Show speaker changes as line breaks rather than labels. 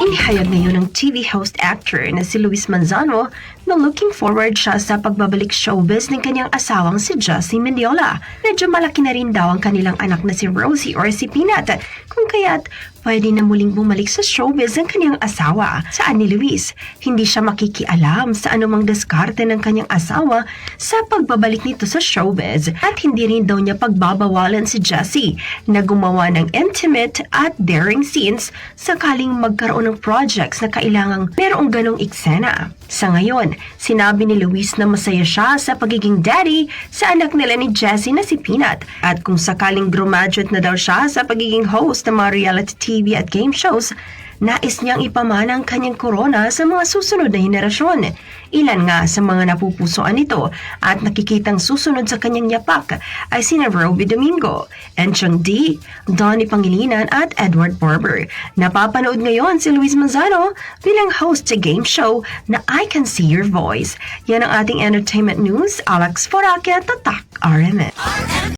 Inihayag ngayon ng TV host actor na si Luis Manzano na looking forward siya sa pagbabalik showbiz ng kanyang asawang si Jessie Mendiola. Medyo malaki na rin daw ang kanilang anak na si Rosie or si Peanut, kung kaya't pwede na muling bumalik sa showbiz ang kanyang asawa. Saan ni Luis, hindi siya makikialam sa anumang diskarte ng kanyang asawa sa pagbabalik nito sa showbiz at hindi rin daw niya pagbabawalan si Jessie na gumawa ng intimate at daring scenes sakaling magkaroon ng projects na kailangang merong ganong eksena. Sa ngayon, sinabi ni Luis na masaya siya sa pagiging daddy sa anak nila ni Jessie na si Peanut at kung sakaling graduate na daw siya sa pagiging host ng mga reality TV at game shows, nais niyang ipamana ang kanyang korona sa mga susunod na henerasyon. Ilan nga sa mga napupusuan nito at nakikitang susunod sa kanyang yapak ay sina Roby Domingo, Enchong D, Donnie Pangilinan at Edward Barber. Napapanood ngayon si Luis Manzano bilang host sa game show na I Can See Your Voice. Yan ang ating entertainment news. Alex Forakia, Tatak, RMN.